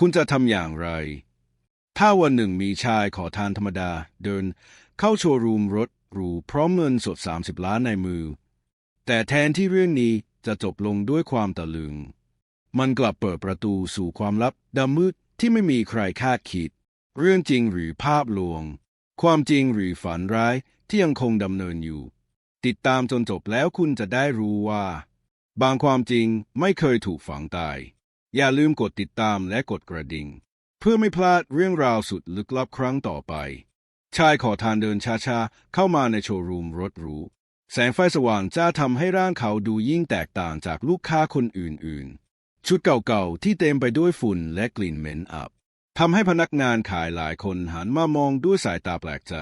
คุณจะทำอย่างไร ถ้าวันหนึ่งมีชายขอทานธรรมดา เดิน เข้าโชว์รูมรถหรูพร้อมเงินสด 30 ล้านในมือ แต่แทนที่เรื่องนี้จะจบลงด้วยความตะลึง มันกลับเปิดประตูสู่ความลับดำมืดที่ไม่มีใครคาดคิด เรื่องจริงหรือภาพลวง ความจริงหรือฝันร้ายที่ยังคงดำเนินอยู่ ติดตามจนจบแล้วคุณจะได้รู้ว่า บางความจริงไม่เคยถูกฝังตาย อย่าลืมกดติดตามและกดกระดิ่ง เพื่อไม่พลาดเรื่องราวสุดลึกลับครั้งต่อไป ชายขอทานเดินช้าๆ เข้ามาในโชว์รูมรถหรู แสงไฟสว่างจ้าทำให้ร่างเขาดูยิ่งแตกต่างจากลูกค้าคนอื่นๆ ชุดเก่าๆ ที่เต็มไปด้วยฝุ่นและกลิ่นเหม็นอับทำให้พนักงานขายหลายคนหันมามองด้วยสายตาแปลกใจ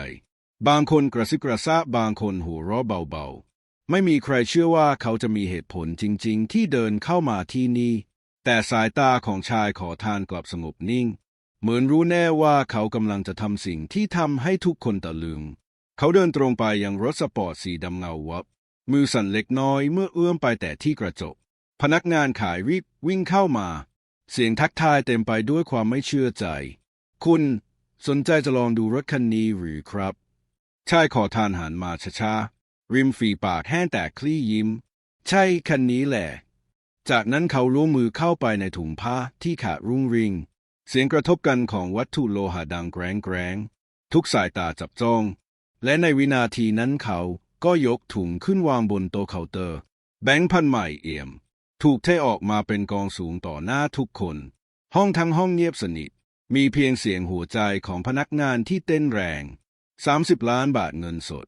บางคนกระซิบกระซาบบางคนหัวเราะเบาๆ ไม่มีใครเชื่อว่าเขาจะมีเหตุผลจริงๆ ที่เดินเข้ามาที่นี่ แต่สายตาของชายขอทานกลับสงบนิ่ง เหมือนรู้แน่ว่าเขากำลังจะทำสิ่งที่ทำให้ทุกคนตะลึง เขาเดินตรงไปยังรถสปอร์ตสีดำเงาวับ มือสั่นเล็กน้อยเมื่อเอื้อมไปแต่ที่กระจก พนักงานขายรีบวิ่งเข้ามา เสียงทักทายเต็มไปด้วยความไม่เชื่อใจ คุณสนใจจะลองดูรถคันนี้หรือครับ ชายขอทานหันมาช้าๆริมฝีปากแห้งแต่คลี่ยิ้ม ใช่คันนี้แหละ จากนั้นเขาล้วงมือเข้าไปในถุงผ้าที่ขาดรุ่งริง เสียงกระทบกันของวัตถุโลหะดังแกรงแกรงทุกสายตาจับจ้อง และในวินาทีนั้นเขาก็ยกถุงขึ้นวางบนโต๊ะเคาน์เตอร์ แบงค์พันใหม่เอี่ยม ถูกเทออกมาเป็นกองสูงต่อหน้าทุกคน ห้องทั้งห้องเงียบสนิท มีเพียงเสียงหัวใจของพนักงานที่เต้นแรง 30 ล้านบาทเงินสด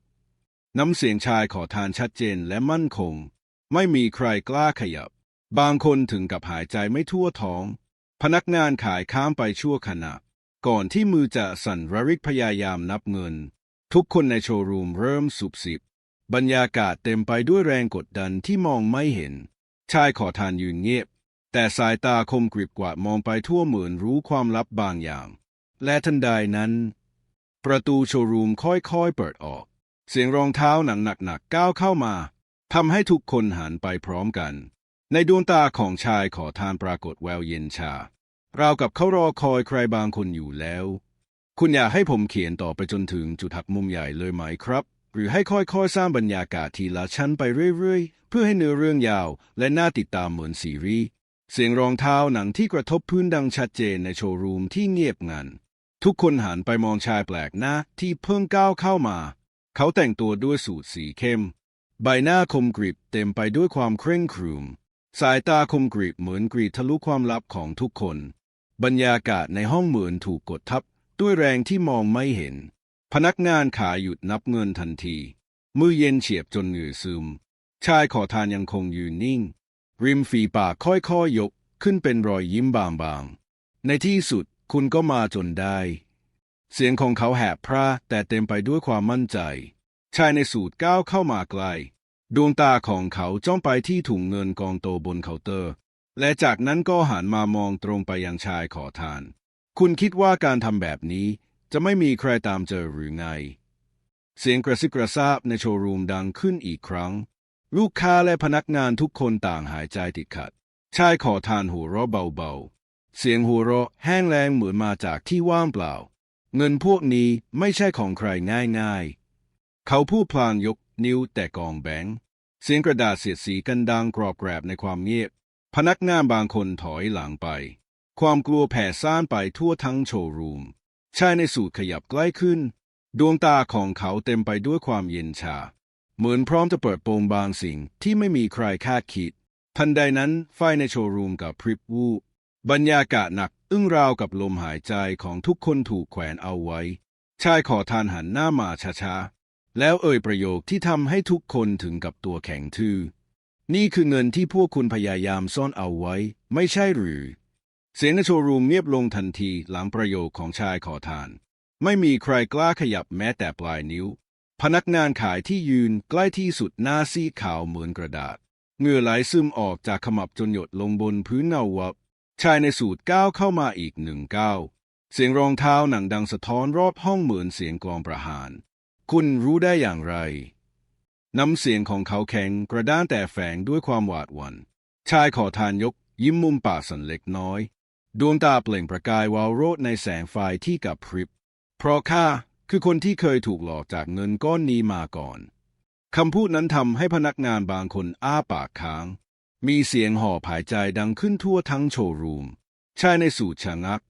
น้ำเสียงชายขอทานชัดเจนและมั่นคง ไม่มีใครกล้าขยับ บางคนถึงกับหายใจไม่ทั่วท้อง พนักงานขายข้ามไปชั่วขณะ ก่อนที่มือจะสั่นระริกพยายามนับเงิน ทุกคนในโชว์รูมเริ่มสุบสิบบรรยากาศเต็มไปด้วยแรงกดดันที่มองไม่เห็น ชายขอทานยืนเงียบ แต่สายตาคมกริบกว่ามองไปทั่วเหมือนรู้ความลับบางอย่าง และทันใดนั้น ประตูโชว์รูมค่อยๆเปิดออก เสียงรองเท้าหนังหนักๆก้าวเข้ามาทำให้ทุกคนหันไปพร้อมกัน ในดวงตาของชายขอทานปรากฏแววเย็นชา ราวกับเขารอคอยใครบางคนอยู่แล้ว คุณอยากให้ผมเขียนต่อไปจนถึงจุดหักมุมใหญ่เลยไหมครับ หรือให้ค่อยๆ สร้างบรรยากาศทีละชั้นไปเรื่อยๆ เพื่อให้เนื้อเรื่องยาว และน่าติดตามเหมือนซีรีส์เสียงรองเท้าหนังที่กระทบพื้นดังชัดเจนในโชว์รูมที่เงียบงัน ทุกคนหันไปมองชายแปลกหน้าที่เพิ่งก้าวเข้ามา เขาแต่งตัวด้วยสูทสีเข้ม ใบหน้าคมกริบเต็มไปด้วยความเคร่งครึม สายตาคมกริบเหมือนกรีดทะลุความลับของทุกคน บรรยากาศในห้องเหมือนถูกกดทับ ด้วยแรงที่มองไม่เห็น พนักงานขายหยุดนับเงินทันที มือเย็นเฉียบจนเหงื่อซึม ชายขอทานยังคงยืนนิ่ง ริมฝีปากค่อยๆยยกขึ้นเป็นรอยยิ้มบางๆ ในที่สุดคุณก็มาจนได้ เสียงของเขาแหบพร่าแต่เต็มไปด้วยความมั่นใจ ชายในสูตรก้าวเข้ามาใกล ดวงตาของเขาจ้องไปที่ถุงเงินกองโตบนเคาน์เตอร์ และจากนั้นก็หันมามองตรงไปยังชายขอทาน คุณคิดว่าการทำแบบนี้จะไม่มีใครตามเจอหรือไง เสียงกระซิบกระซาบในโชว์รูมดังขึ้นอีกครั้ง ลูกค้าและพนักงานทุกคนต่างหายใจติดขัด ชายขอทานหัวเราะเบาๆ เสียงหัวเราะแห้งแรงเหมือนมาจากที่ว่างเปล่า เงินพวกนี้ไม่ใช่ของใครง่ายๆ เขาพูดพลางยก นิ้วแต่กองแบงค์เสียงกระดาษเสียดสีกันดังกรอบแกรบในความเงียบ พนักงานบางคนถอยหลังไป ความกลัวแผ่ซ่านไปทั่วทั้งโชว์รูม ชายในสูทขยับใกล้ขึ้น ดวงตาของเขาเต็มไปด้วยความเย็นชา เหมือนพร้อมจะเปิดโปงบางสิ่งที่ไม่มีใครคาดคิด ทันใดนั้นไฟในโชว์รูมกับพริบวูบบรรยากาศหนักอึ้งราวกับลมหายใจของทุกคนถูกแขวนเอาไว้ ชายขอทานหันหน้ามาช้าๆ แล้วเอ่ยประโยคที่ทำให้ทุกคนถึงกับตัวแข็งทื่อ นี่คือเงินที่พวกคุณพยายามซ่อนเอาไว้ ไม่ใช่หรือ เสียงในโชว์รูมเงียบลงทันทีหลังประโยคของชายขอทาน ไม่มีใครกล้าขยับแม้แต่ปลายนิ้ว พนักงานขายที่ยืนใกล้ที่สุดหน้าซีขาวเหมือนกระดาษเหงื่อไหลซึมออกจากขมับจนหยดลงบนพื้นเงาวับ ชายในสูตรก้าวเข้ามาอีกหนึ่งก้าว เสียงรองเท้าหนังดังสะท้อนรอบห้องเหมือนเสียงกลองประหาร คุณรู้ได้อย่างไร น้ำเสียงของเขาแข็งกระด้างแต่แฝงด้วยความหวาดหวัน่น ชายขอทานยก ยิ้มมุมปากสันเล็กน้อย ดวงตาเปล่งประกายวาวโรดในแสงไฟที่กับพริบ เพราะข้าคือคนที่เคยถูกหลอกจากเงินก้อนนี้มาก่อน คำพูดนั้นทำให้พนักงานบางคนอ้าปากค้าง มีเสียงห่อผายใจดังขึ้นทั่วทั้งโชว์รูม ชายในสูทชะงัก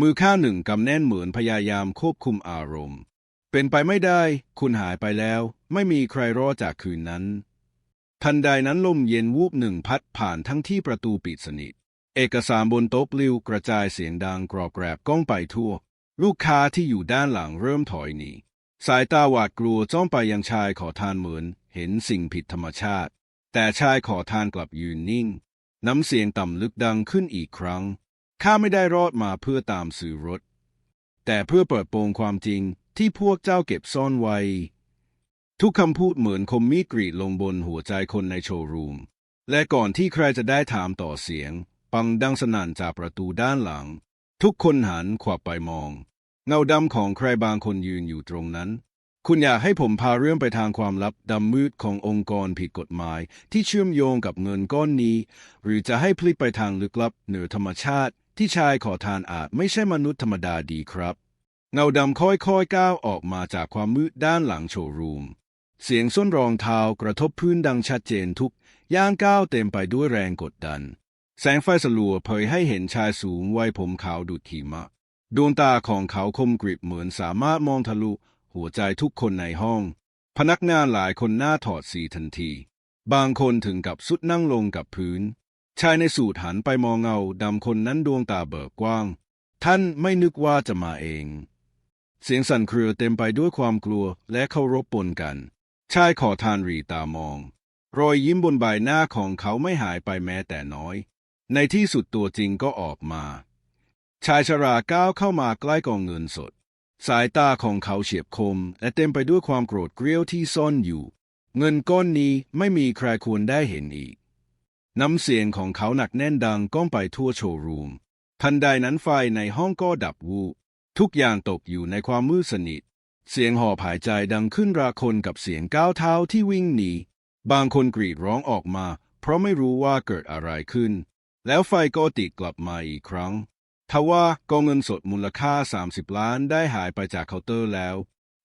มือข้างหนึ่งกำแน่นเหมือนพยายามควบคุมอารมณ์ เป็นไปไม่ได้ คุณหายไปแล้ว ไม่มีใครรอดจากคืนนั้น ทันใดนั้นลมเย็นวูบหนึ่งพัดผ่านทั้งที่ประตูปิดสนิท เอกสารบนโต๊ะปลิวกระจายเสียงดังกรอบแกรบก้องไปทั่ว ลูกค้าที่อยู่ด้านหลังเริ่มถอยหนีสายตาหวาดกลัวจ้องไปยังชายขอทานเหมือน เห็นสิ่งผิดธรรมชาติ แต่ชายขอทานกลับยืนนิ่ง น้ำเสียงต่ำลึกดังขึ้นอีกครั้งข้าไม่ได้รอดมาเพื่อตามสื่อรถ แต่เพื่อเปิดโปงความจริง ที่พวกเจ้าเก็บซ่อนไว้ ทุกคำพูดเหมือนคมมีดกรีดลงบนหัวใจคนในโชว์รูม และก่อนที่ใครจะได้ถามต่อเสียง ปังดังสนั่นจากประตูด้านหลัง ทุกคนหันขวับไปมอง เงาดำของใครบางคนยืนอยู่ตรงนั้น คุณอยากให้ผมพาเรื่องไปทางความลับดำมืดขององค์กรผิดกฎหมาย ที่เชื่อมโยงกับเงินก้อนนี้ หรือจะให้พลิกไปทางลึกลับเหนือธรรมชาติ ที่ชายขอทานอาจไม่ใช่มนุษย์ธรรมดาดีครับ เงาดำค่อยๆก้าวออกมาจากความมืดด้านหลังโชว์รูม เสียงส้นรองเท้ากระทบพื้นดังชัดเจนทุกย่างก้าวเต็มไปด้วยแรงกดดัน แสงไฟสลัวเผยให้เห็นชายสูงวัยผมขาวดุดหิมะ ดวงตาของเขาคมกริบเหมือนสามารถมองทะลุหัวใจทุกคนในห้อง พนักงานหลายคนหน้าถอดสีทันที บางคนถึงกับสุดนั่งลงกับพื้น ชายในสูทหันไปมองเงาดำคนนั้นดวงตาเบิกกว้าง ท่านไม่นึกว่าจะมาเอง เสียงสั่นเครือเต็มไปด้วยความกลัวและเคารพปนกัน ชายขอทานรีตามอง รอยยิ้มบนใบหน้าของเขาไม่หายไปแม้แต่น้อย ในที่สุดตัวจริงก็ออกมา ชายชราก้าวเข้ามาใกล้กองเงินสด สายตาของเขาเฉียบคม และเต็มไปด้วยความโกรธเกรี้ยวที่ซ่อนอยู่ เงินก้อนนี้ไม่มีใครควรได้เห็นอีก น้ำเสียงของเขาหนักแน่นดังก้องไปทั่วโชว์รูม ทันใดนั้นไฟในห้องก็ดับวูบ ทุกอย่างตกอยู่ในความมืดสนิท เสียงหอบหายใจดังขึ้นราคนกับเสียงก้าวเท้าที่วิ่งหนี บางคนกรีดร้องออกมา เพราะไม่รู้ว่าเกิดอะไรขึ้น แล้วไฟก็ติดกลับมาอีกครั้งทว่ากองเงินสดมูลค่า 30 ล้านได้หายไปจากเคาน์เตอร์แล้ว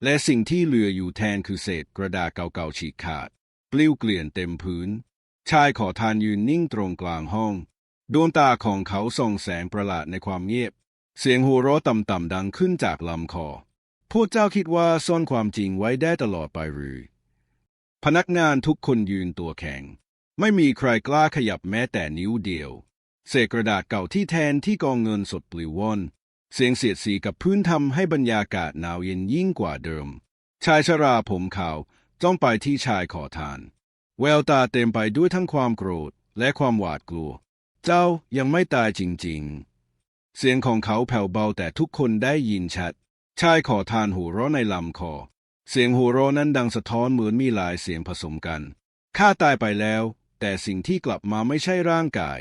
และสิ่งที่เหลืออยู่แทนคือเศษกระดาษเก่าๆฉีกขาด ปลิวเกลื่อนเต็มพื้น ชายขอทานยืนนิ่งตรงกลางห้อง ดวงตาของเขาส่องแสงประหลาดในความเงียบ เสียงหัวเราะต่ำๆดังขึ้นจากลำคอ พวกเจ้าคิดว่าซ่อนความจริงไว้ได้ตลอดไปหรือ พนักงานทุกคนยืนตัวแข็ง ไม่มีใครกล้าขยับแม้แต่นิ้วเดียว เศษกระดาษเก่าที่แทนที่กองเงินสดปลิวว่อน เสียงเสียดสีกับพื้นทำให้บรรยากาศหนาวเย็นยิ่งกว่าเดิม ชายชราผมขาวจ้องไปที่ชายขอทาน แววตาเต็มไปด้วยทั้งความโกรธและความหวาดกลัว เจ้ายังไม่ตายจริง ๆ เสียงของเขาแผ่วเบาแต่ทุกคนได้ยินชัด ชายขอทานหัวเราะในลำคอ เสียงหัวเราะนั้นดังสะท้อนเหมือนมีหลายเสียงผสมกัน ข้าตายไปแล้ว แต่สิ่งที่กลับมาไม่ใช่ร่างกาย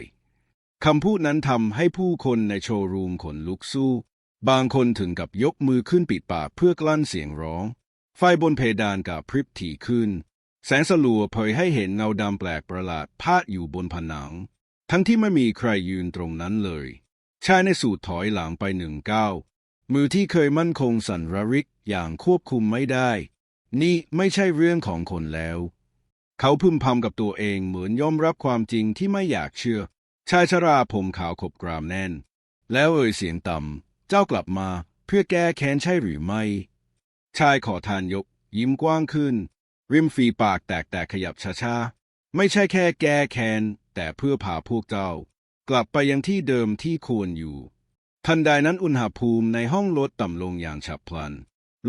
คำพูดนั้นทำให้ผู้คนในโชว์รูมขนลุกสู้ บางคนถึงกับยกมือขึ้นปิดปากเพื่อกลั้นเสียงร้อง ไฟบนเพดานกับพริบถี่ขึ้น แสงสลัวเผยให้เห็นเงาดำแปลกประหลาดพาดอยู่บนผนัง ทั้งที่ไม่มีใครยืนตรงนั้นเลย ชายในสูทถอยหลังไปหนึ่งก้าวมือที่เคยมั่นคงสั่นระริกอย่างควบคุมไม่ได้ นี่ไม่ใช่เรื่องของคนแล้ว เขาพึมพำกับตัวเองเหมือนยอมรับความจริงที่ไม่อยากเชื่อ ชายชราผมขาวขบกรามแน่น แล้วเอ่ยเสียงต่ำ เจ้ากลับมาเพื่อแก้แค้นใช่หรือไม่ ชายขอทานยก ยิ้มกว้างขึ้น ริมฝีปากแตกแต่ขยับช้าๆ ไม่ใช่แค่แก้แค้นแต่เพื่อพาพวกเจ้า กลับไปยังที่เดิมที่ควรอยู่ ทันใดนั้นอุณหภูมิในห้องลดต่ำลงอย่างฉับพลัน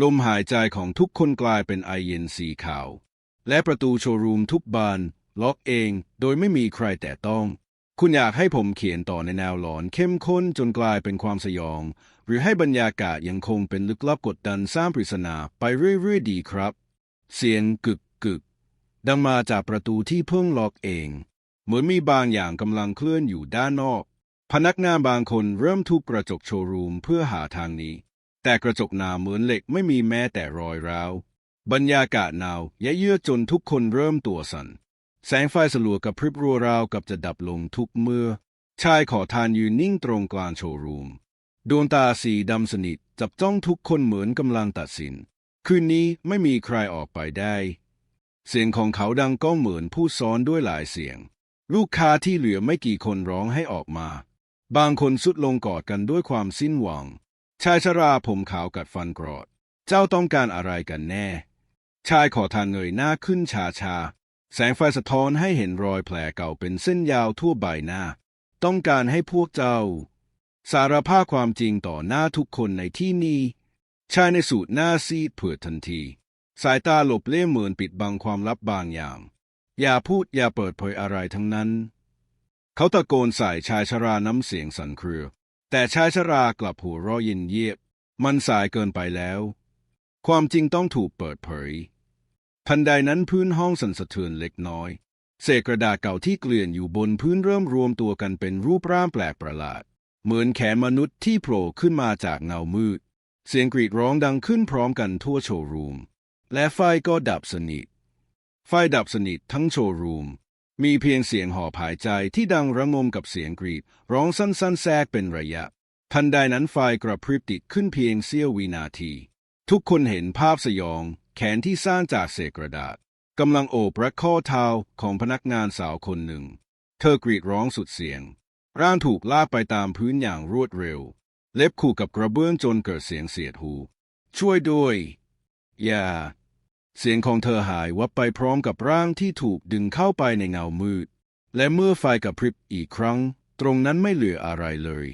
ลมหายใจของทุกคนกลายเป็นไอเย็นสีขาว และประตูโชว์รูมทุกบาน ล็อกเองโดยไม่มีใครแตะต้อง คุณอยากให้ผมเขียนต่อในแนวหลอนเข้มข้นจนกลายเป็นความสยอง หรือให้บรรยากาศยังคงเป็นลึกลับกดดันสร้างปริศนาไปเรื่อยๆดีครับ เสียงกึกกึกดังมาจากประตูที่เพิ่งล็อกเอง เหมือนมีบางอย่างกำลังเคลื่อนอยู่ด้านนอก พนักงานบางคนเริ่มทุบกระจกโชว์รูมเพื่อหาทางนี้ แต่กระจกหนาเหมือนเหล็กไม่มีแม้แต่รอยร้าว บรรยากาศหนาวเยือกจนทุกคนเริ่มตัวสัน่น แสงไฟสลัวกับพริบรัวราวกับจะดับลงทุกเมื่อ ชายขอทานยืนนิ่งตรงกลางโชว์รูม ดวงตาสีดำสนิทจับจ้องทุกคนเหมือนกำลังตัดสิน คืนนี้ไม่มีใครออกไปได้ เสียงของเขาดังก้องเหมือนผู้ซ้อนด้วยหลายเสียง ลูกค้าที่เหลือไม่กี่คนร้องให้ออกมา บางคนสุดลงกอดกันด้วยความสิ้นหวัง ชายชราผมขาวกัดฟันกรอด เจ้าต้องการอะไรกันแน่ ชายขอทานเงยหน้าขึ้นชาชา แสงไฟสะท้อนให้เห็นรอยแผลเก่าเป็นเส้นยาวทั่วใบหน้า ต้องการให้พวกเจ้า สารภาพความจริงต่อหน้าทุกคนในที่นี้ ชายในสูตรหน้าซีดเผือดทันที สายตาหลบเลี่ยงเหมือนปิดบังความลับบางอย่าง อย่าพูดอย่าเปิดเผยอะไรทั้งนั้น เขาตะโกนใส่ชายชราน้ำเสียงสั่นเครือ แต่ชายชรากลับหัวเราะย็นเยียบ มันสายเกินไปแล้ว ความจริงต้องถูกเปิดเผย ทันใดนั้นพื้นห้องสั่นสะเทือนเล็กน้อย เศษกระดาษเก่าที่เกลื่อนอยู่บนพื้นเริ่มรวมตัวกันเป็นรูปร่างแปลกประหลาด เหมือนแขนมนุษย์ที่โผล่ขึ้นมาจากเงามืด เสียงกรีดร้องดังขึ้นพร้อมกันทั่วโชว์รูม และไฟก็ดับสนิท ไฟดับสนิททั้งโชว์รูม มีเพียงเสียงหอบหายใจที่ดังระงมกับเสียงกรีด ร้องสั้นๆแทรกเป็นระยะ ทันใดนั้นไฟกระพริบติดขึ้นเพียงเสี้ยววินาที ทุกคนเห็นภาพสยอง แขนที่สร้างจากเศษกระดาษกำลังโอบและข้อเท้าของพนักงานสาวคนหนึ่ง เธอกรีดร้องสุดเสียง ร่างถูกลากไปตามพื้นอย่างรวดเร็ว เล็บขู่กับกระเบื้องจนเกิดเสียงเสียดหู ช่วยด้วย อย่า เสียงของเธอหายวับไปพร้อมกับร่างที่ถูกดึงเข้าไปในเงามืด และเมื่อไฟกระพริบอีกครั้ง ตรงนั้นไม่เหลืออะไรเลย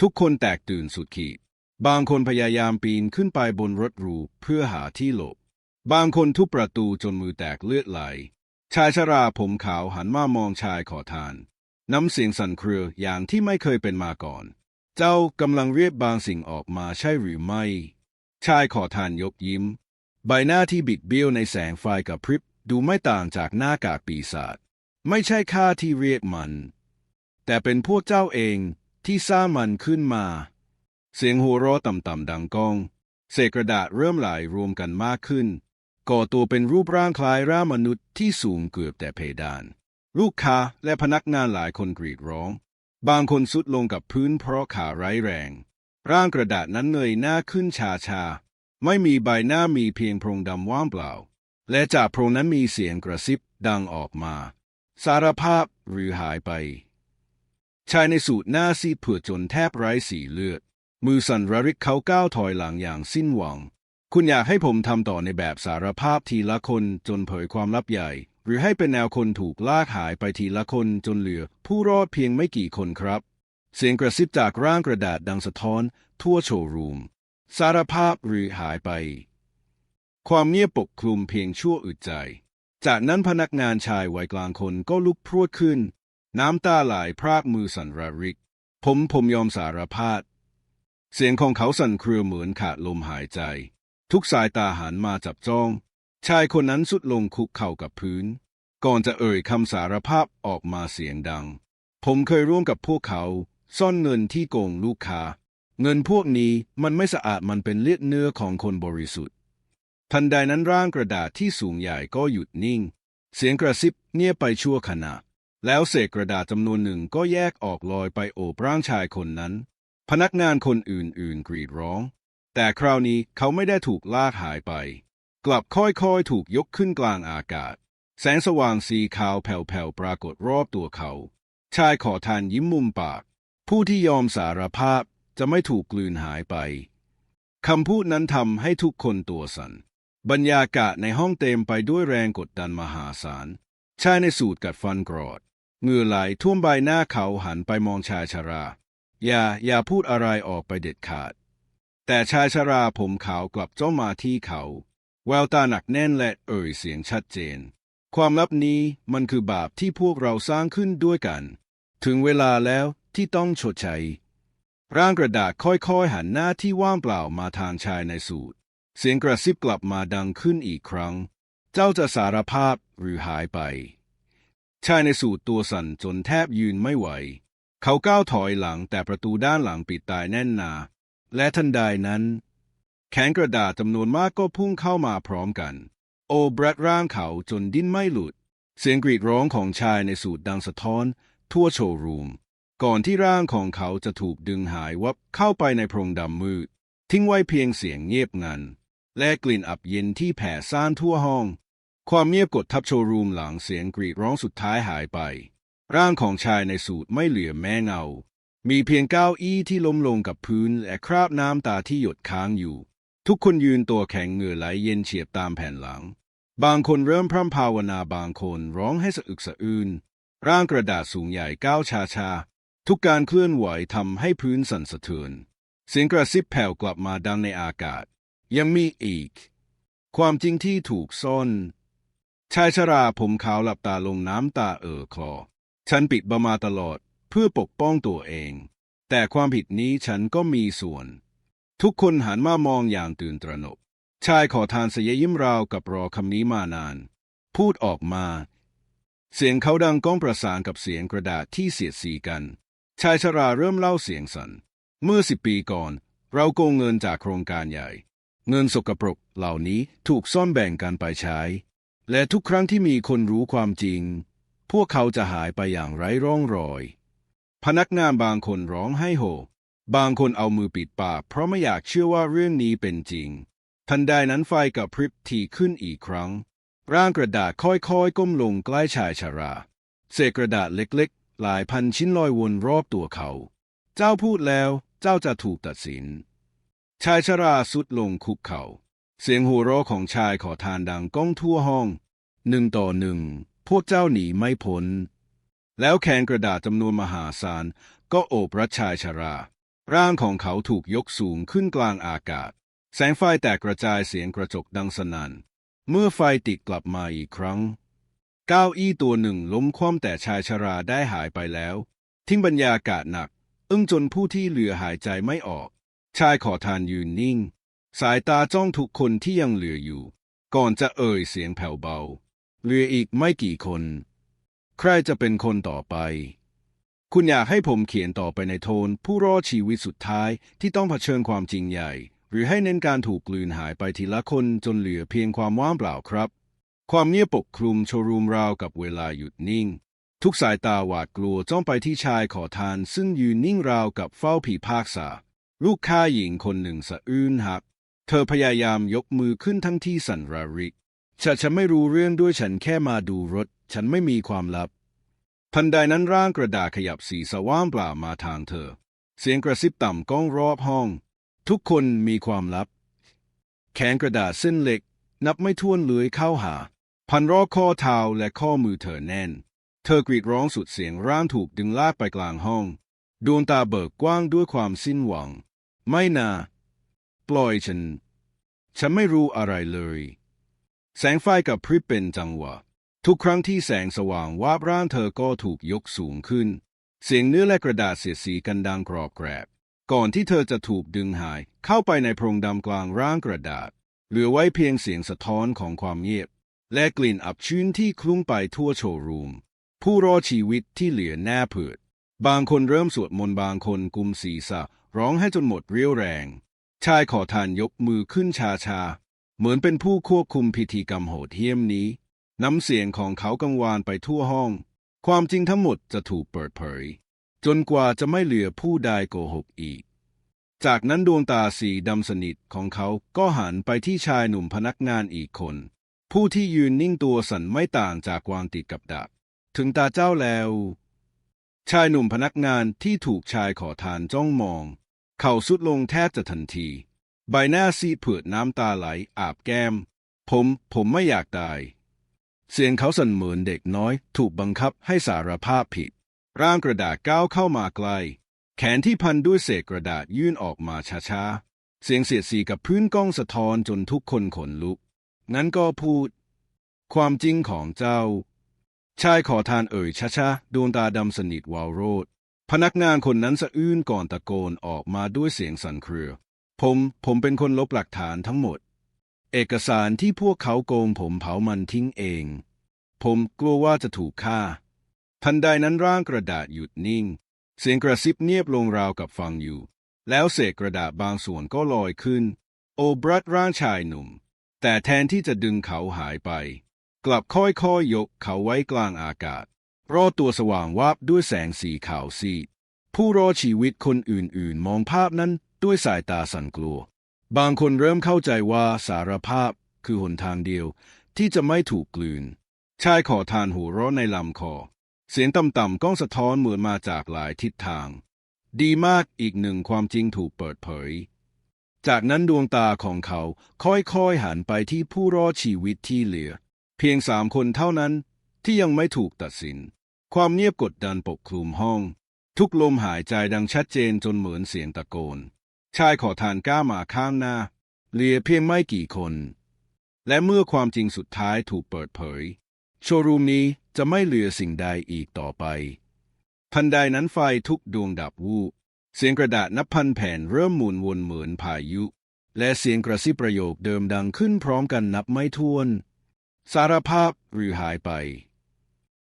ทุกคนแตกตื่นสุดขีด บางคนพยายามปีนขึ้นไปบนรถรูเพื่อหาที่หลบ บางคนทุบประตูจนมือแตกเลือดไหล ชายชราผมขาวหันมามองชายขอทาน น้ำเสียงสั่นเครืออย่างที่ไม่เคยเป็นมาก่อน เจ้ากำลังเรียกบางสิ่งออกมาใช่หรือไม่ ชายขอทานยกยิ้ม ใบหน้าที่บิดเบี้ยวในแสงไฟกับพริบดูไม่ต่างจากหน้ากากปีศาจไม่ใช่ข้าที่เรียกมัน แต่เป็นพวกเจ้าเองที่สร้างมันขึ้นมา เสียงหัวเราะต่ำๆดังก้อง เศษกระดาษเริ่มไหลรวมกันมากขึ้น ก่อตัวเป็นรูปร่างคล้ายร่างมนุษย์ที่สูงเกือบแต่เพดาน ลูกค้าและพนักงานหลายคนกรีดร้อง บางคนสุดลงกับพื้นเพราะขาไร้แรง ร่างกระดาษนั้นเงยหน้าขึ้นชาชา ไม่มีใบหน้ามีเพียงโพรงดำว่างเปล่า และจากโพรงนั้นมีเสียงกระซิบดังออกมา สารภาพหรือหายไป ชายในสูทหน้าซีดเผือดจนแทบไร้สีเลือด มือสั่นระริกเขาก้าวถอยหลังอย่างสิ้นหวัง คุณอยากให้ผมทำต่อในแบบสารภาพทีละคนจนเผยความลับใหญ่ หรือให้เป็นแนวคนถูกลากหายไปทีละคนจนเหลือ ผู้รอดเพียงไม่กี่คนครับ เสียงกระซิบจากร่างกระดาษดังสะท้อน ทั่วโชว์รูม สารภาพหรือหายไป ความเงียบปกคลุมเพียงชั่วอึดใจ จากนั้นพนักงานชายวัยกลางคนก็ลุกพรวดขึ้น น้ำตาไหลพรากมือสันระริก ผมผมยอมสารภาพ เสียงของเขาสั่นเครือเหมือนขาดลมหายใจ ทุกสายตาหันมาจับจ้อง ชายคนนั้นสุดลงคุกเข่ากับพื้น ก่อนจะเอ่ยคำสารภาพออกมาเสียงดัง ผมเคยร่วมกับพวกเขา ซ่อนเงินที่โกงลูกค้า เงินพวกนี้มันไม่สะอาดมันเป็นเลือดเนื้อของคนบริสุทธิ์ ทันใดนั้นร่างกระดาษที่สูงใหญ่ก็หยุดนิ่ง เสียงกระซิบเงียบไปชั่วขณะ แล้วเศษกระดาษจำนวนหนึ่งก็แยกออกลอยไปโอบร่างชายคนนั้น พนักงานคนอื่นๆกรีดร้อง แต่คราวนี้เขาไม่ได้ถูกลากหายไป กลับค่อยๆถูกยกขึ้นกลางอากาศ แสงสว่างสีขาวแผ่วๆปรากฏรอบตัวเขา ชายขอทานยิ้มมุมปาก ผู้ที่ยอมสารภาพ จะไม่ถูกกลืนหายไปคำพูดนั้นทำให้ทุกคนตัวสัน่นบรรยากาศในห้องเต็มไปด้วยแรงกดดันมหาศาลชายในสูตรกัดฟันกรอดเหงื่อไหลท่วมใบหน้าเขาหันไปมองชายชรา อย่าอย่าพูดอะไรออกไปเด็ดขาด แต่ชายชราผมขาวกลับจ้องมาที่เขา แววตาหนักแน่นและเอ่ยเสียงชัดเจน ความลับนี้มันคือบาปที่พวกเราสร้างขึ้นด้วยกัน ถึงเวลาแล้วที่ต้องชดใช้ ร่างกระดาษค่อยๆ หันหน้าที่ว่างเปล่ามาทางชายในสูตรเสียงกระซิบกลับมาดังขึ้นอีกครั้ง เจ้าจะสารภาพหรือหายไป ชายในสูตรตัวสั่นจนแทบยืนไม่ไหว เขาก้าวถอยหลังแต่ประตูด้านหลังปิดตายแน่นหนา และทันใดนั้น แขนกระดาษจำนวนมากก็พุ่งเข้ามาพร้อมกัน โอบรัดร่างเขาจนดิ้นไม่หลุด เสียงกรีดร้องของชายในสูตรดังสะท้อน ทั่วโชว์รูม ก่อนที่ร่างของเขาจะถูกดึงหายวับเข้าไปในโพรงดำมืด ทิ้งไว้เพียงเสียงเงียบงัน และกลิ่นอับเย็นที่แผ่ซ่านทั่วห้อง ความเงียบกดทับโชว์รูมหลังเสียงกรีดร้องสุดท้ายหายไป ร่างของชายในสูทไม่เหลือแม้เงา มีเพียงเก้าอี้ที่ล้มลงกับพื้นและคราบน้ำตาที่หยดค้างอยู่ ทุกคนยืนตัวแข็งเหงื่อไหลเย็นเฉียบตามแผ่นหลัง บางคนเริ่มพร่ำภาวนาบางคนร้องให้สะอึกสะอื้นร่างกระดาษสูงใหญ่ก้าวชาชา ทุกการเคลื่อนไหวทำให้พื้นสั่นสะเทือน เสียงกระซิบแผ่วกลับมาดังในอากาศ ยังมีอีก ความจริงที่ถูกซ่อน ชายชราผมขาวหลับตาลงน้ำตาเอ่อคลอ ฉันปิดบมาตลอดเพื่อปกป้องตัวเอง แต่ความผิดนี้ฉันก็มีส่วน ทุกคนหันมามองอย่างตื่นตระหนก ชายขอทานเสยยิ้มราวกับรอคำนี้มานาน พูดออกมา เสียงเขาดังก้องประสานกับเสียงกระดาษที่เสียดสีกัน ชายชราเริ่มเล่าเสียงสัน่น เมื่อสิบปีก่อน เราโกงเงินจากโครงการใหญ่ เงินสกปรกเหล่านี้ถูกซ่อนแบ่งกันไปใช้ และทุกครั้งที่มีคนรู้ความจริง พวกเขาจะหายไปอย่างไร้ร่องรอย พนักงานบางคนร้องไห้โฮบางคนเอามือปิดปาก เพราะไม่อยากเชื่อว่าเรื่องนี้เป็นจริง ทันใดนั้นไฟกับพริบทีขึ้นอีกครั้ง ร่างกระดาษค่อยๆ ก้มลงใกล้ชายชารา เศษกระดาษเล็กๆ หลายพันชิ้นลอยวนรอบตัวเขา เจ้าพูดแล้วเจ้าจะถูกตัดสิน ชายชราสุดลงคุกเขา่า เสียงหัวเราะของชายขอทานดังก้องทั่วห้อง หนึ่งต่อหนึ่ง พวกเจ้าหนีไม่พ้น แล้วแขนกระดาษจำนวนมหาศาล ก็โอบรัดชายชรา ร่างของเขาถูกยกสูงขึ้นกลางอากาศ แสงไฟแตกกระจายเสียงกระจกดังสนั่น เมื่อไฟติดกลับมาอีกครั้ง เก้าอี้ตัวหนึ่งล้มคว่ำแต่ชายชราได้หายไปแล้ว ทิ้งบรรยากาศหนัก อึ้งจนผู้ที่เหลือหายใจไม่ออก ชายขอทานยืนนิ่ง สายตาจ้องทุกคนที่ยังเหลืออยู่ ก่อนจะเอ่ยเสียงแผ่วเบา เหลืออีกไม่กี่คน ใครจะเป็นคนต่อไป คุณอยากให้ผมเขียนต่อไปในโทน ผู้รอดชีวิตสุดท้ายที่ต้องเผชิญความจริงใหญ่ หรือให้เน้นการถูกกลืนหายไปทีละคนจนเหลือเพียงความว่างเปล่าครับ ความเงียบปกคลุมโชว์รูมราวกับเวลาหยุดนิ่ง ทุกสายตาหวาดกลัวจ้องไปที่ชายขอทาน ซึ่งยืนนิ่งราวกับเฝ้าผีพากษา ลูกค้าหญิงคนหนึ่งสะอื้นหัก เธอพยายามยกมือขึ้นทั้งที่สั่นระริกฉันฉันไม่รู้เรื่องด้วยฉันแค่มาดูรถ ฉันไม่มีความลับ ทันใดนั้นร่างกระดาษขยับสีสว่างเปล่ามาทางเธอ เสียงกระซิบต่ำก้องรอบห้อง ทุกคนมีความลับ แขนกระดาษเส้นเล็ก นับไม่ถ้วนเลื้อยเข้าหา พันรอบข้อเท้าและข้อมือเธอแน่น เธอกรีดร้องสุดเสียงร่างถูกดึงลากไปกลางห้อง ดวงตาเบิกกว้างด้วยความสิ้นหวัง ไม่นาปล่อยฉัน ฉันไม่รู้อะไรเลย แสงไฟกับพริบเป็นจังหวะ ทุกครั้งที่แสงสว่างวาบร่างเธอก็ถูกยกสูงขึ้น เสียงเนื้อและกระดาษเสียดสีกันดังกรอบแกรบ ก่อนที่เธอจะถูกดึงหาย เข้าไปในโพรงดำกลางร่างกระดาษ เหลือไว้เพียงเสียงสะท้อนของความเงียบ และกลิ่นอับชื้นที่คลุ้งไปทั่วโชว์รูม ผู้รอดชีวิตที่เหลือแน่เผือดบางคนเริ่มสวดมนต์บางคนกุมศีรษะ ร้องให้จนหมดเรี่ยวแรง ชายขอทานยกมือขึ้นชาชา เหมือนเป็นผู้ควบคุมพิธีกรรมโหดเหี้ยมนี้ น้ำเสียงของเขากังวานไปทั่วห้อง ความจริงทั้งหมดจะถูกเปิดเผย จนกว่าจะไม่เหลือผู้ใดโกหกอีก จากนั้นดวงตาสีดำสนิทของเขาก็หันไปที่ชายหนุ่มพนักงานอีกคน ผู้ที่ยืนนิ่งตัวสั่นไม่ต่างจากวางติดกับดัก ถึงตาเจ้าแล้ว ชายหนุ่มพนักงานที่ถูกชายขอทานจ้องมอง เข่าสุดลงแทบจะทันที ใบหน้าซีดเผือดน้ำตาไหลอาบแก้ม ผมผมไม่อยากตาย เสียงเขาสั่นเหมือนเด็กน้อย ถูกบังคับให้สารภาพผิด ร่างกระดาษก้าวเข้ามาใกล้แขนที่พันด้วยเศษกระดาษยื่นออกมาช้าๆ เสียงเสียดสีกับพื้นกล้องสะท้อนจนทุกคนขนลุก งั้นก็พูด ความจริงของเจ้า ชายขอทานเอ่ยช้าๆดวงตาดำสนิทวาวโรดพนักงานคนนั้นสะอื้นก่อนตะโกนออกมาด้วยเสียงสั่นเครือ ผม ผมเป็นคนลบหลักฐานทั้งหมด เอกสารที่พวกเขาโกงผมเผามันทิ้งเอง ผมกลัวว่าจะถูกฆ่า ทันใดนั้นร่างกระดาษหยุดนิ่ง เสียงกระซิบเงียบลงราวกับฟังอยู่ แล้วเศษกระดาษบางส่วนก็ลอยขึ้น โอบรัดร่างชายหนุ่ม แต่แทนที่จะดึงเขาหายไป กลับค่อยๆยยกเขาไว้กลางอากาศรอตัวสว่างวาบด้วยแสงสีขาวซีดผู้รอชีวิตคนอื่นๆ มองภาพนั้นด้วยสายตาสั่นกลัว บางคนเริ่มเข้าใจว่าสารภาพคือหนทางเดียวที่จะไม่ถูกกลืน ชายขอทานหัวเร้อในลำคอ เสียงต่ำๆก้องสะท้อนเหมือนมาจากหลายทิศทาง ดีมากอีกหนึ่งความจริงถูกเปิดเผย จากนั้นดวงตาของเขาค่อยๆหันไปที่ผู้รอดชีวิตที่เหลือ เพียงสามคนเท่านั้นที่ยังไม่ถูกตัดสิน ความเงียบกดดันปกคลุมห้อง ทุกลมหายใจดังชัดเจนจนเหมือนเสียงตะโกน ชายขอทานก้ามาข้างหน้าเหลือเพียงไม่กี่คน และเมื่อความจริงสุดท้ายถูกเปิดเผย โชว์รูมนี้จะไม่เหลือสิ่งใดอีกต่อไปทันใดนั้นไฟทุกดวงดับวูบ เสียงกระดาษนับพันแผ่นเริ่มหมุนวนเหมือนพายุ และเสียงกระซิบประโยคเดิมดังขึ้นพร้อมกันนับไม่ถ้วน สารภาพหรือหายไป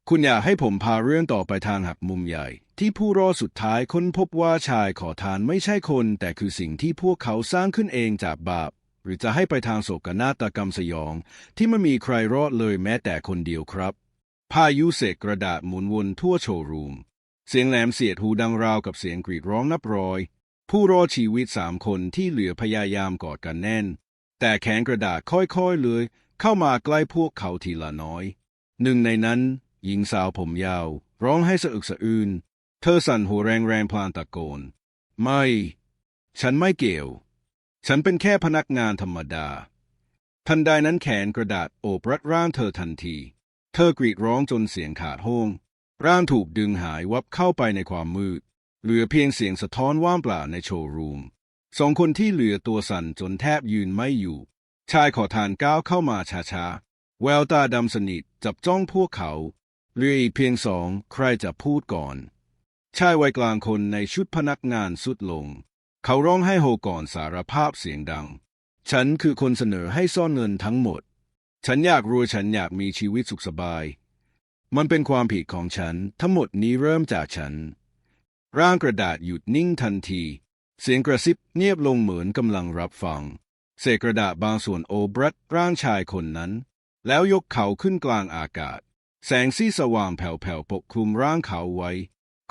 คุณอยากให้ผมพาเรื่องต่อไปทางหักมุมใหญ่ ที่ผู้รอดสุดท้ายค้นพบว่าชายขอทานไม่ใช่คน แต่คือสิ่งที่พวกเขาสร้างขึ้นเองจากบาป หรือจะให้ไปทางโศกนาฏกรรมสยอง ที่ไม่มีใครรอดเลยแม้แต่คนเดียวครับ พายุเสกกระดาษหมุนวนทั่วโชว์รูม เสียงแหลมเสียดหูดังราวกับเสียงกรีดร้องนับร้อย ผู้รอดชีวิตสามคนที่เหลือพยายามกอดกันแน่น แต่แขนกระดาษค่อยๆเลย เข้ามาใกล้พวกเขาทีละน้อย หนึ่งในนั้น หญิงสาวผมยาว ร้องให้สะอึกสะอื้นเธอสั่นหัวแรงๆพลางตะโกน ไม่ ฉันไม่เกี่ยว ฉันเป็นแค่พนักงานธรรมดา ทันใดนั้นแขนกระดาษโอบรัดร่างเธอทันที เธอกรีดร้องจนเสียงขาดห้อง ร่างถูกดึงหายวับเข้าไปในความมืด เหลือเพียงเสียงสะท้อนว่างเปล่าในโชว์รูม สองคนที่เหลือตัวสั่นจนแทบยืนไม่อยู่ ชายขอทานก้าวเข้ามาช้าๆ แววตาดำสนิทจับจ้องพวกเขา เหลืออีกเพียงสองใครจะพูดก่อน ชายวัยกลางคนในชุดพนักงานสุดลง เขาร้องให้โฮก่อนสารภาพเสียงดัง ฉันคือคนเสนอให้ซ่อนเงินทั้งหมด ฉันอยากรวยฉันอยากมีชีวิตสุขสบาย มันเป็นความผิดของฉัน ทั้งหมดนี้เริ่มจากฉัน ร่างกระดาษหยุดนิ่งทันที เสียงกระซิบเงียบลงเหมือนกำลังรับฟัง เศษกระดาษบางส่วนโอบรัดร่างชายคนนั้น แล้วยกเขาขึ้นกลางอากาศ แสงสีสว่างแผ่วๆปกคลุมร่างเขาไว้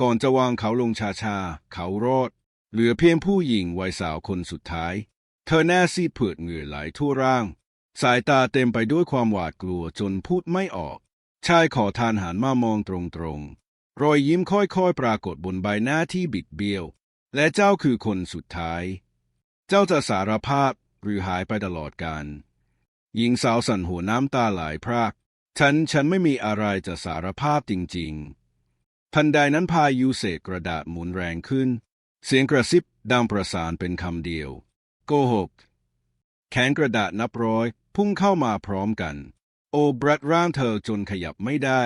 ก่อนจะวางเขาลงช้าๆเขารอด เหลือเพียงผู้หญิงวัยสาวคนสุดท้าย เธอแน่ซีดเผือดเหงื่อไหลทั่วร่าง สายตาเต็มไปด้วยความหวาดกลัวจนพูดไม่ออก ชายขอทานหันมามองตรงๆ รอยยิ้มค่อยๆ ปรากฏบนใบหน้าที่บิดเบี้ยว และเจ้าคือคนสุดท้าย เจ้าจะสารภาพหรือหายไปตลอดกาลหญิงสาวสั่นหัวน้ำตาไหลพราก ฉันฉันไม่มีอะไรจะสารภาพจริงๆทันใดนั้นพายุเศษกระดาษหมุนแรงขึ้น เสียงกระซิบดังประสานเป็นคำเดียว โกหก แขนกระดาษนับร้อย พุ่งเข้ามาพร้อมกัน โอบรัดร่างเธอจนขยับไม่ได้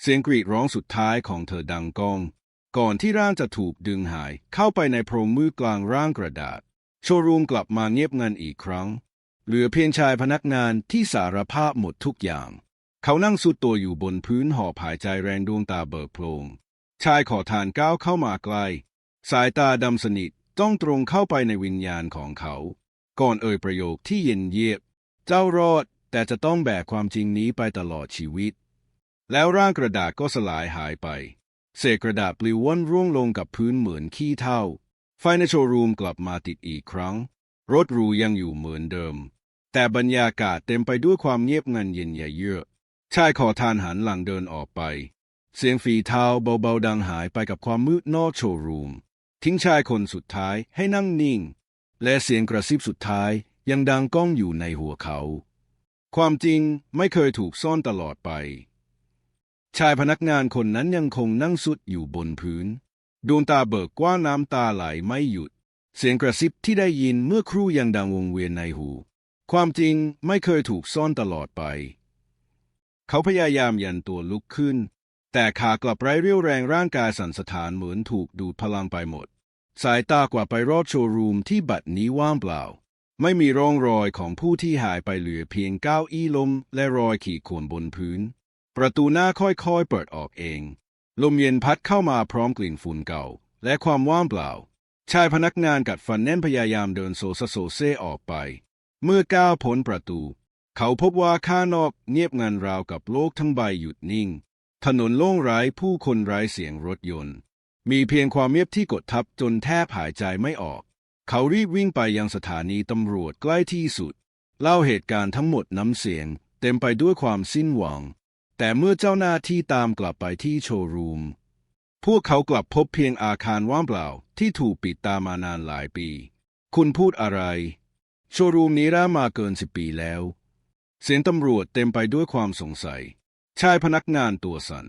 เสียงกรีดร้องสุดท้ายของเธอดังก้อง ก่อนที่ร่างจะถูกดึงหายเข้าไปในโพรงมือกลางร่างกระดาษ โชว์รูมกลับมาเงียบงันอีกครั้ง เหลือเพียงชายพนักงานที่สารภาพหมดทุกอย่าง เขานั่งสุดตัวอยู่บนพื้นหอบหายใจแรงดวงตาเบิกโพลงชายขอทานก้าวเข้ามาใกล้สายตาดำสนิทจ้องตรงเข้าไปในวิญญาณของเขา ก่อนเอ่ยประโยคที่เย็นเยียบ เจ้ารอด แต่จะต้องแบกความจริงนี้ไปตลอดชีวิต แล้วร่างกระดาษก็สลายหายไป เศษกระดาษปลิวว่อนร่วงลงกับพื้นเหมือนขี้เถ้าไฟในโชว์รูมกลับมาติดอีกครั้ง รถรูยังอยู่เหมือนเดิม แต่บรรยากาศเต็มไปด้วยความเงียบงันเย็นย่าเยือกชายขอทานหันหลังเดินออกไป เสียงฝีเท้าเบาๆดังหายไปกับความมืดนอกโชว์รูม ทิ้งชายคนสุดท้ายให้นั่งนิ่ง และเสียงกระซิบสุดท้ายยังดังก้องอยู่ในหัวเขา ความจริงไม่เคยถูกซ่อนตลอดไป ชายพนักงานคนนั้นยังคงนั่งสุดอยู่บนพื้น ดวงตาเบิกกว้างน้ำตาไหลไม่หยุด เสียงกระซิบที่ได้ยินเมื่อครู่ยังดังวงเวียนในหู ความจริงไม่เคยถูกซ่อนตลอดไป เขาพยายามยันตัวลุกขึ้น แต่ขากลับไร้เรี่ยวแรงร่างกายสั่นสะท้านเหมือนถูกดูดพลังไปหมด สายตากว่าไปรอบโชว์รูมที่บัดนี้ว่างเปล่า ไม่มีร่องรอยของผู้ที่หายไปเหลือเพียงเก้าอี้ลมและรอยขีดข่วนบนพื้น ประตูหน้าค่อยๆเปิดออกเอง ลมเย็นพัดเข้ามาพร้อมกลิ่นฝุ่นเก่า และความว่างเปล่า ชายพนักงานกัดฟันแน่นพยายามเดินโซซโซเซออกไป เมื่อก้าวพ้นประตู เขาพบว่าข้างนอกเงียบงันราวกับโลกทั้งใบหยุดนิ่ง ถนนโล่งไร้ผู้คนไร้เสียงรถยนต์ มีเพียงความเงียบที่กดทับจนแทบหายใจไม่ออก เขารีบวิ่งไปยังสถานีตำรวจใกล้ที่สุด เล่าเหตุการณ์ทั้งหมดน้ำเสียง เต็มไปด้วยความสิ้นหวัง แต่เมื่อเจ้าหน้าที่ตามกลับไปที่โชว์รูม พวกเขากลับพบเพียงอาคารว่างเปล่าที่ถูกปิดตามานานหลายปี คุณพูดอะไร โชว์รูมนี้ร้างมาเกินสิบปีแล้ว เสียงตำรวจเต็มไปด้วยความสงสัย ชายพนักงานตัวสัน่น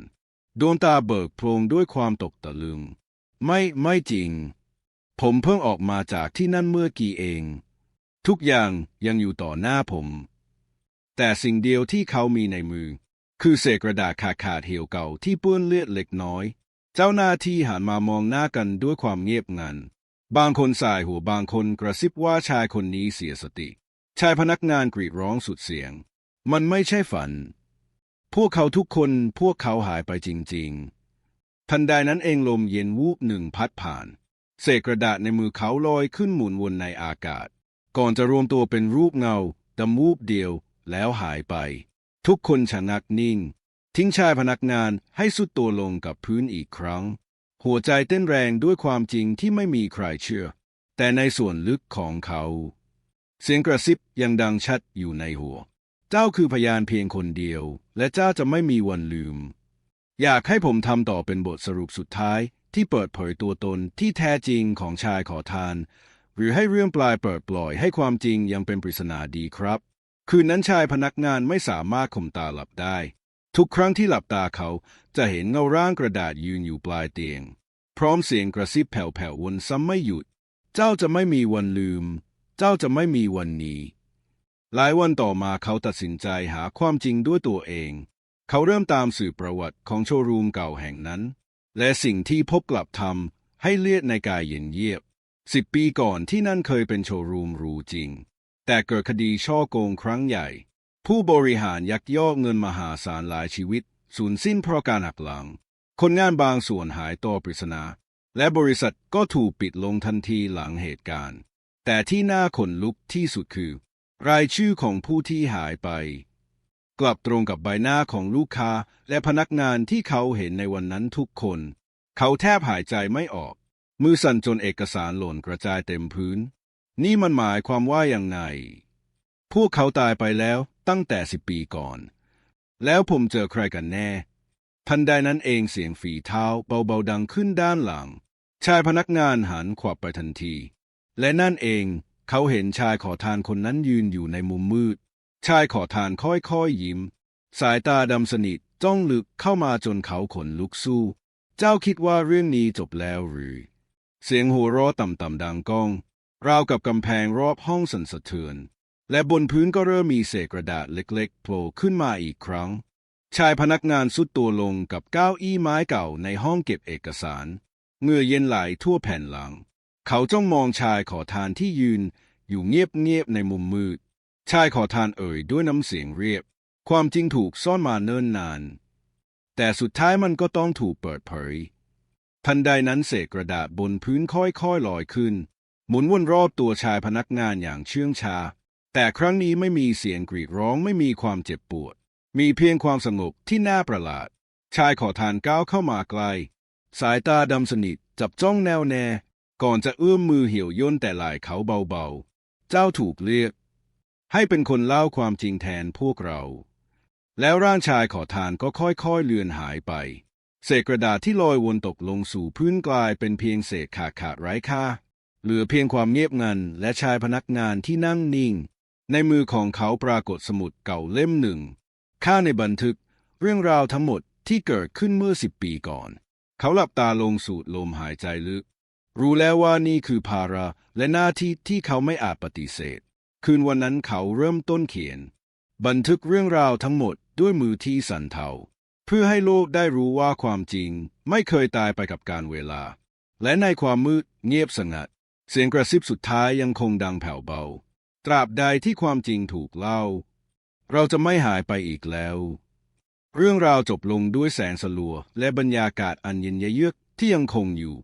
ดวงตาเบิกโพลงด้วยความตกตะลึง ไม่ ไม่จริง ผมเพิ่งออกมาจากที่นั่นเมื่อกี้เอง ทุกอย่างยังอยู่ต่อหน้าผม แต่สิ่งเดียวที่เขามีในมือ คือเศษกระดาษขาดขาดเหี่ยวเก่าที่เปื้อนเลือดเล็กน้อย เจ้าหน้าที่หันมามองหน้ากันด้วยความเงียบงัน บางคนสายหัวบางคนกระซิบว่าชายคนนี้เสียสติ ชายพนักงานกรีดร้องสุดเสียง มันไม่ใช่ฝัน พวกเขาทุกคนพวกเขาหายไปจริง ๆ ทันใดนั้นเองลมเย็นวูบหนึ่งพัดผ่าน เศษกระดาษในมือเขาลอยขึ้นหมุนวนในอากาศ ก่อนจะรวมตัวเป็นรูปเงาดำวูบเดียว แล้วหายไป ทุกคนชะงักนิ่ง ทิ้งชายพนักงานให้สุดตัวลงกับพื้นอีกครั้ง หัวใจเต้นแรงด้วยความจริงที่ไม่มีใครเชื่อ แต่ในส่วนลึกของเขา เสียงกระซิบยังดังชัดอยู่ในหัว เจ้าคือพยานเพียงคนเดียว และเจ้าจะไม่มีวันลืม อยากให้ผมทำต่อเป็นบทสรุปสุดท้าย ที่เปิดเผยตัวตนที่แท้จริงของชายขอทาน หรือให้เรื่องปลายเปิดปล่อยให้ความจริงยังเป็นปริศนาดีครับ คืนนั้นชายพนักงานไม่สามารถข่มตาหลับได้ ทุกครั้งที่หลับตาเขาจะเห็นเงาร่างกระดาษยืนอยู่ปลายเตียง พร้อมเสียงกระซิบแผ่วๆวนซ้ำไม่หยุด เจ้าจะไม่มีวันลืม เจ้าจะไม่มีวันนี้ หลายวันต่อมาเขาตัดสินใจหาความจริงด้วยตัวเอง เขาเริ่มตามสื่อประวัติของโชว์รูมเก่าแห่งนั้น และสิ่งที่พบกลับทำให้เลือดในกายเย็นเยียบสิบปีก่อนที่นั่นเคยเป็นโชว์รูมรูจริง แต่เกิดคดีช่อโกงครั้งใหญ่ ผู้บริหารยักยอกเงินมหาศาลหลายชีวิต สูญสิ้นเพราะการหักหลัง คนงานบางส่วนหายตัวปริศนา และบริษัทก็ถูกปิดลงทันทีหลังเหตุการณ์ แต่ที่น่าขนลุกที่สุดคือ รายชื่อของผู้ที่หายไป กลับตรงกับใบหน้าของลูกค้าและพนักงานที่เขาเห็นในวันนั้นทุกคน เขาแทบหายใจไม่ออก มือสั่นจนเอกสารหล่นกระจายเต็มพื้น นี่มันหมายความว่าอย่างไงพวกเขาตายไปแล้วตั้งแต่สิบปีก่อน แล้วผมเจอใครกันแน่ ทันใดนั้นเองเสียงฝีเท้าเบาๆดังขึ้นด้านหลัง ชายพนักงานหันขวับไปทันที และนั่นเองเขาเห็นชายขอทานคนนั้นยืนอยู่ในมุมมืด ชายขอทานค่อยๆยิ้ม สายตาดำสนิทจ้องลึกเข้ามาจนเขาขนลุกสู้ เจ้าคิดว่าเรื่องนี้จบแล้วหรือ เสียงหัวเราะต่ำๆดังก้อง ราวกับกำแพงรอบห้องสั่นสะเทือน และบนพื้นก็เริ่มมีเศษกระดาษเล็กๆโผล่ขึ้นมาอีกครั้ง ชายพนักงานสุดตัวลงกับเก้าอี้ไม้เก่าในห้องเก็บเอกสารเงื่อเย็นไหลทั่วแผ่นหลัง เขาจ้องมองชายขอทานที่ยืนอยู่เงียบๆในมุมมืด ชายขอทานเอ่ยด้วยน้ำเสียงเรียบ ความจริงถูกซ่อนมาเนิ่นนาน แต่สุดท้ายมันก็ต้องถูกเปิดเผย ทันใดนั้นเศษกระดาษบนพื้นค่อยๆลอยขึ้น หมุนวนรอบตัวชายพนักงานอย่างเชื่องชา แต่ครั้งนี้ไม่มีเสียงกรีดร้องไม่มีความเจ็บปวด มีเพียงความสงบที่น่าประหลาด ชายขอทานก้าวเข้ามาใกล้สายตาดำสนิทจับจ้องแนวแน่ ก่อนจะเอื้อมมือเหี่ยวย่นแต่ไหลเขาเบาๆ เจ้าถูกเรียก ให้เป็นคนเล่าความจริงแทนพวกเรา แล้วร่างชายขอทานก็ค่อยๆเลือนหายไป เศษกระดาษที่ลอยวนตกลงสู่พื้นกลายเป็นเพียงเศษขาดขาดๆไร้ค่า เหลือเพียงความเงียบงันและชายพนักงานที่นั่งนิ่ง ในมือของเขาปรากฏสมุดเก่าเล่มหนึ่ง ค่าในบันทึกเรื่องราวทั้งหมดที่เกิดขึ้นเมื่อสิบปีก่อน เขาหลับตาลงสูดลมหายใจลึก รู้แล้วว่านี่คือภาระและหน้าที่ที่เขาไม่อาจปฏิเสธ คืนวันนั้นเขาเริ่มต้นเขียน บันทึกเรื่องราวทั้งหมดด้วยมือที่สั่นเทา เพื่อให้โลกได้รู้ว่าความจริงไม่เคยตายไปกับการเวลา และในความมืดเงียบสงัด เสียงกระซิบสุดท้ายยังคงดังแผ่วเบา ตราบใดที่ความจริงถูกเล่า เราจะไม่หายไปอีกแล้ว เรื่องราวจบลงด้วยแสงสลัว และบรรยากาศอันเย็นเยือกที่ยังคงอยู่